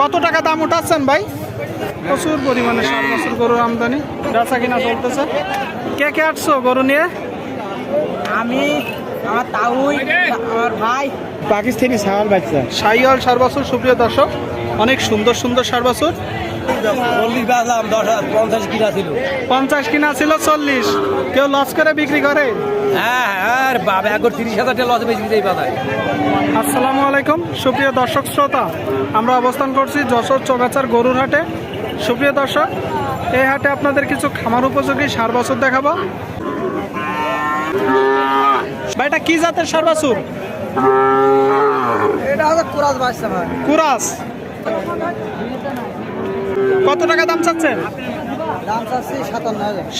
কত টাকা দাম উঠাচ্ছেন ভাই? প্রচুর পরিমাণে সাত বছর গরুর আমদানি বেচা কিনা চলতেছে। কে কে আটছো গরু নিয়ে? আমি আমার তাউই আমার ভাই। পাকিস্তানি ছাগল বাচ্চা। সাইয়াল সার বছর সুপ্রিয় দর্শক অনেক সুন্দর সুন্দর সার বছর। চল্লিশ বেচলাম দশ পঞ্চাশ কিনা ছিল। পঞ্চাশ কিনা ছিল চল্লিশ। কেউ লস করে বিক্রি করে? হ্যাঁ হ্যাঁ বাবা একবার তিরিশ হাজার টাকা লস বেশি দিতেই পাতায় আসসালামু আলাইকুম সুপ্রিয় দর্শক শ্রোতা। আমরা অবস্থান করছি যশোর চোগাচার গরুর হাটে। সুপ্রিয় দর্শক এই হাটে আপনাদের কিছু খামার উপযোগী সার বছর দেখাবো। ভাই এটা কি জাতের সার বাছুর? এটা বাচ্চা কুরাস। কত টাকা দাম চাচ্ছেন?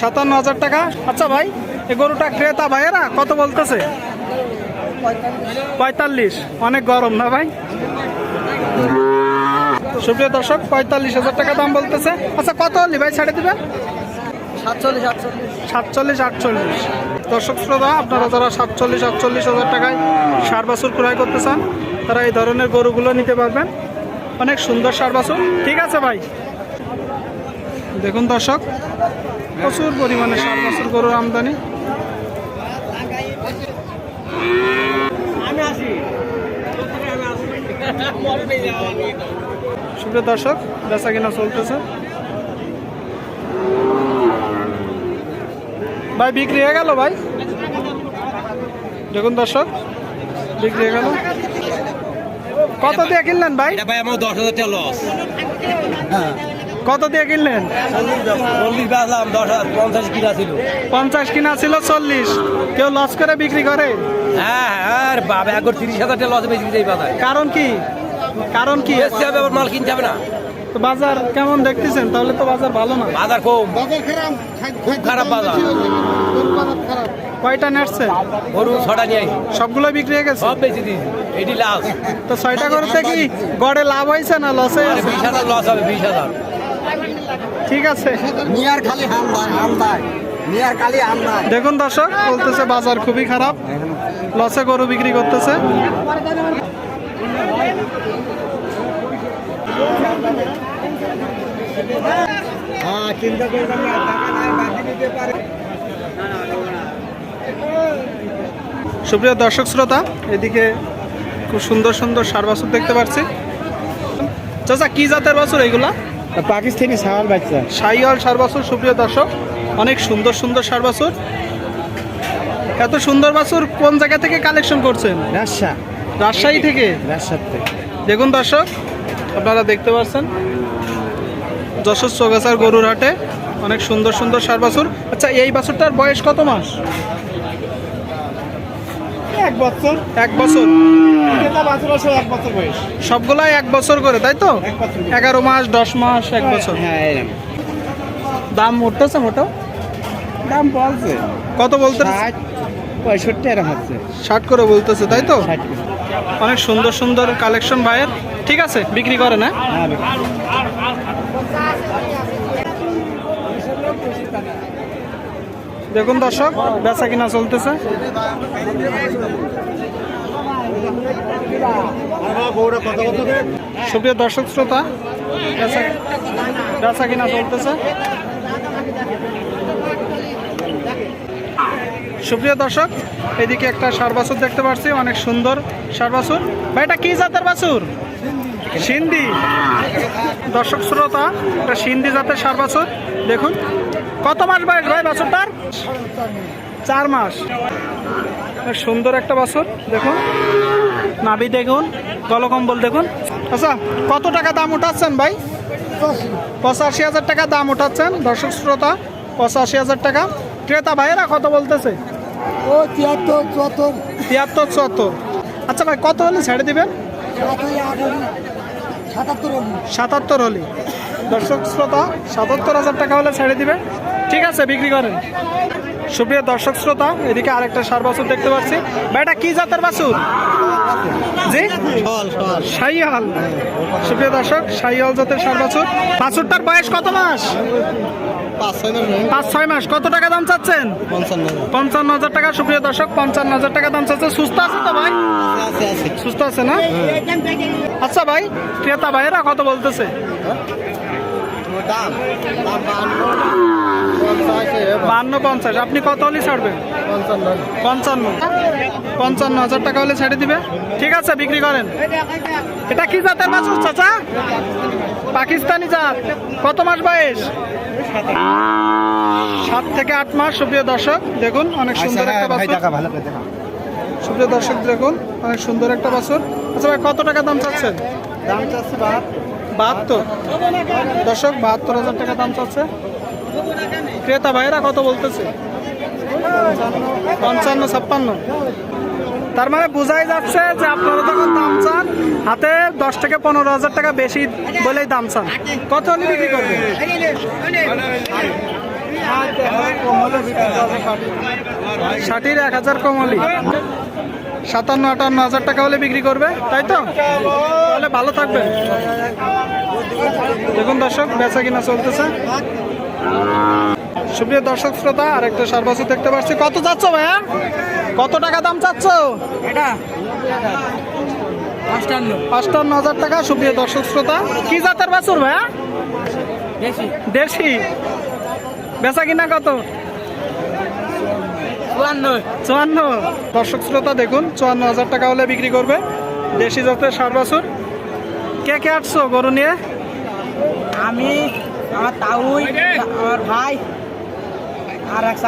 সাতান্ন হাজার টাকা? আচ্ছা ভাই এই গরুটা ক্রেতা ভাইয়েরা কত বলতেছে? পঁয়তাল্লিশ। অনেক গরম না ভাই? সুপ্রিয় দর্শক পঁয়তাল্লিশ হাজার টাকা দাম বলতেছে। আচ্ছা কত হলি ভাই ছেড়ে দিবেন? সাতচল্লিশ আটচল্লিশ। সাতচল্লিশ আটচল্লিশ। দর্শক শ্রোতা আপনারা যারা সাতচল্লিশ আটচল্লিশ হাজার টাকায় সার বাছুর ক্রয় করতে চান তারা এই ধরনের গরুগুলো নিতে পারবেন। অনেক সুন্দর সার বাছুর ঠিক আছে ভাই। দেখুন দর্শক প্রচুর পরিমাণে সার বাছুর গরুর আমদানি। সুপ্রিয় দর্শক বেচা কিনা চলতেছে। ভাই বিক্রি হয়ে গেল ভাই? দেখুন দর্শক বিক্রি হয়ে গেল। কত দিয়ে কিনলেন ভাই? ভাই আমার দশ হাজার টাকা লস কত দিয়ে কিনলেন? চল্লিশ বেচলাম দশ হাজার পঞ্চাশ কিনা ছিল। পঞ্চাশ কিনা ছিল চল্লিশ। কেউ লস করে বিক্রি করে? হ্যাঁ হ্যাঁ আর বাবা একবার তিরিশ হাজার টাকা লস বেশি দিতেই পাতায় কারণ কি? কারণ কি? মাল কিনতে হবে না। তো বাজার কেমন দেখতেছেন? তাহলে তো বাজার ভালো না। বাজার কম খুব খারাপ বাজার। কয়টা নেটছে গরু ছটা নিয়ে সবগুলো বিক্রি হয়ে গেছে? সব বেশি দিয়েছি। এটি লাভ। তো ছয়টা করতে কি গড়ে লাভ হয়েছে না লসে আরে বিশ হাজার লস হবে বিশ হাজার। ঠিক আছে। মিয়ার খালি হামদার হামদার মিয়ার খালি হামদার দেখুন দর্শক বলতেছে বাজার খুবই খারাপ। লসে গরু বিক্রি করতেছে। হ্যাঁ চিন্তা করবেন না টাকা নাই বাকি দিতে পারে। সুপ্রিয় দর্শক শ্রোতা এদিকে খুব সুন্দর সুন্দর সার বাছুর দেখতে পাচ্ছি। চাচা কি জাতের বাছুর এইগুলা পাকিস্তানি ছাগল বাচ্চা। সাইয়াল সার বাছুর সুপ্রিয় দর্শক অনেক সুন্দর সুন্দর সার বাছুর। এত সুন্দর বাছুর কোন জায়গা থেকে কালেকশন করছেন? রাজশাহ। রাজশাহী থেকে? রাজশাহ থেকে। দেখুন দর্শক আপনারা দেখতে পাচ্ছেন? যশোর চৌগাছার গরুর হাটে অনেক সুন্দর সুন্দর সার বাছুর। আচ্ছা এই বাছুরটার বয়স কত মাস? এক বছর। এক বছর। ক্রেতা বাছুর আছে এক বছর বয়স। সবগুলাই এক বছর করে তাই তো। এগারো মাস দশ মাস এক বছর। হ্যাঁ দাম উঠতেছে মোটো দাম বলছে। কত বলতে ষাট পঁয়ষট্টি এরকম হচ্ছে। ষাট করে বলতেছে তাই তো? অনেক সুন্দর সুন্দর কালেকশন ভাইয়ের। ঠিক আছে? বিক্রি করে না? হ্যাঁ দেখুন দর্শক বেচা কিনা চলতেছে। সুপ্রিয় দর্শক শ্রোতা বেচা বেচা কিনা চলতেছে। সুপ্রিয় দর্শক এদিকে একটা সার বাছুর দেখতে পাচ্ছি অনেক সুন্দর সার বাছুর। ভাই এটা কি জাতের বাছুর? সিন্ধি। দর্শক শ্রোতা এটা সিন্ধি জাতের সার বাছুর। দেখুন কত মাস বয়স ভাই বাছুরটার? চার মাস। সুন্দর একটা বাছুর দেখুন। নাবি দেখুন গলকম্বল দেখুন। আচ্ছা কত টাকা দাম উঠাচ্ছেন ভাই? পঁচাশি হাজার টাকা দাম উঠাচ্ছেন দর্শক শ্রোতা পঁচাশি হাজার টাকা। ক্রেতা ভাইয়েরা কত বলতেছে? ও তিয়াত্তর চুয়াত্তর। তিয়াত্তর চুয়াত্তর। আচ্ছা ভাই কত হলে ছেড়ে দিবেন? সাতাত্তর হলি। দর্শক শ্রোতা সাতাত্তর হাজার টাকা হলে ছেড়ে দিবে ঠিক আছে বিক্রি করেন। সুপ্রিয় দর্শক শ্রোতা এদিকে আরেকটা সার বাছুর দেখতে পাচ্ছি। এটা কি জাতের বাছুর? জি? শাহিয়াল সুপ্রিয় দর্শক শাহিয়াল জাতের সার বাছুর। বাছুরটার বয়স কত মাস? পাঁচ ছয় মাস কত টাকা দাম চাচ্ছেন? পঞ্চান্ন হাজার। টাকা। সুপ্রিয় দর্শক পঞ্চান্ন হাজার টাকা দাম চাচ্ছে। সুস্থ আছে তো ভাই? সুস্থ আছে না? আচ্ছা ভাই ক্রেতা ভাইয়েরা কত বলতেছে? দাম? বান্ন পঞ্চাশ। আপনি কত হলে ছাড়বেন? পঞ্চান্ন। পঞ্চান্ন হাজার টাকা হলে ছেড়ে দিবে। ঠিক আছে বিক্রি করেন। এটা কি জাতের বাছুর চাচা? পাকিস্তানি জাত। কত মাস বয়স? সাত থেকে আট মাস সুপ্রিয় দর্শক। দেখুন অনেক সুন্দর একটা বাছুর। করে সুপ্রিয় দর্শক দেখুন অনেক সুন্দর একটা বাছুর। আচ্ছা ভাই কত টাকা দাম চাচ্ছেন? দাম চাচ্ছে বাহাত বাহাত্তর। দর্শক বাহাত্তর হাজার টাকা দাম চাচ্ছে। ক্রেতা ভাইরা কত বলতেছে? পঞ্চান্ন, ছাপ্পান্ন। তার মানে বোঝাই যাচ্ছে যে আপনারা যখন দাম চান, হাতে দশ থেকে পনেরো হাজার টাকা বেশি বলেই দাম চান। কত বিক্রি করবে ষাটির এক হাজার কম হলে সাতান্ন, আটান্ন হাজার টাকা হলে বিক্রি করবে, তাই তো? তাহলে ভালো থাকবে দেখুন দর্শক, বেচা কিনা চলতেছে। সুপ্রিয় দর্শক শ্রোতা আর একটা সারবাসু দেখতে পাচ্ছি। কত যাচ্ছ ভাইয়া? কত টাকা দাম চাচ্ছ? এটা আটান্ন হাজার টাকা সুপ্রিয় দর্শক শ্রোতা। কি জাতের বাছুর ভাইয়া? দেশি। বেচা কিনা কত? চুয়ান্ন। চুয়ান্ন। দর্শক শ্রোতা দেখুন চুয়ান্ন হাজার টাকা হলে বিক্রি করবে দেশি জাতের সার বাছুর। কে কে আটছো গরু নিয়ে? আমি আমার তাউই আমার ভাই। আর এক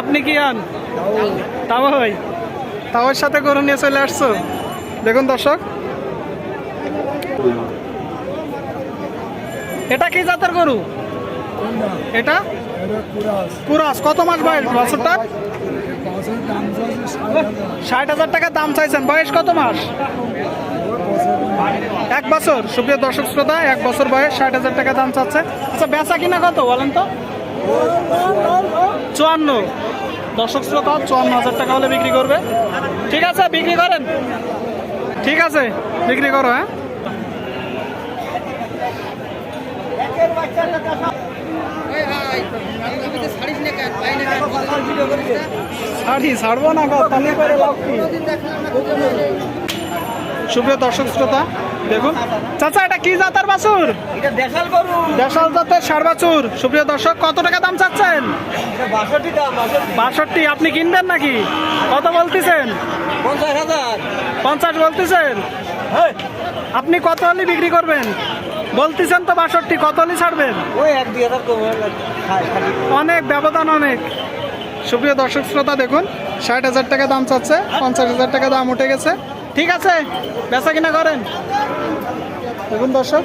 আপনি কি আন? তাওয়াই তাওয়ার সাথে গরু নিয়ে চলে আসছো? দেখুন দর্শক। এটা কি জাতের গরু? এটা? কুরাস। কত মাস বয়স বছরটা? ষাট হাজার টাকা দাম চাইছেন। বয়স কত মাস? এক বছর। সুপ্রিয় দর্শক শ্রোতা, এক বছর বয়স, ষাট হাজার টাকা দাম চাচ্ছে আচ্ছা বেচা কিনা কত বলেন তো? চুয়ান্ন। দর্শক শ্রোতা, চুয়ান্ন হাজার টাকা হলে বিক্রি করবে। ঠিক আছে, বিক্রি করেন। ঠিক আছে, বিক্রি করো হ্যাঁ। ছাড়বো? সুপ্রিয় দর্শক শ্রোতা দেখুন। চাচা এটা কি জাতের বাছুর? এটা দেশাল জাতের ষাড় বাছুর। সুপ্রিয় দর্শক কত টাকা দাম চাচ্ছেন? বাষট্টি আপনি কিনবেন নাকি? কত বলতেছেন? পঞ্চাশ হাজার। পঞ্চাশ বলতেছেন? আপনি কত হলে বিক্রি করবেন? বলতেছেন তো বাষট্টি কত হলে ছাড়বেন? ওই এক দুই হাজার অনেক ব্যবধান অনেক। সুপ্রিয় দর্শক শ্রোতা দেখুন ষাট হাজার টাকা দাম চাচ্ছে পঞ্চাশ হাজার টাকা দাম উঠে গেছে। ঠিক আছে? বেচা কিনা করেন? দেখুন দর্শক।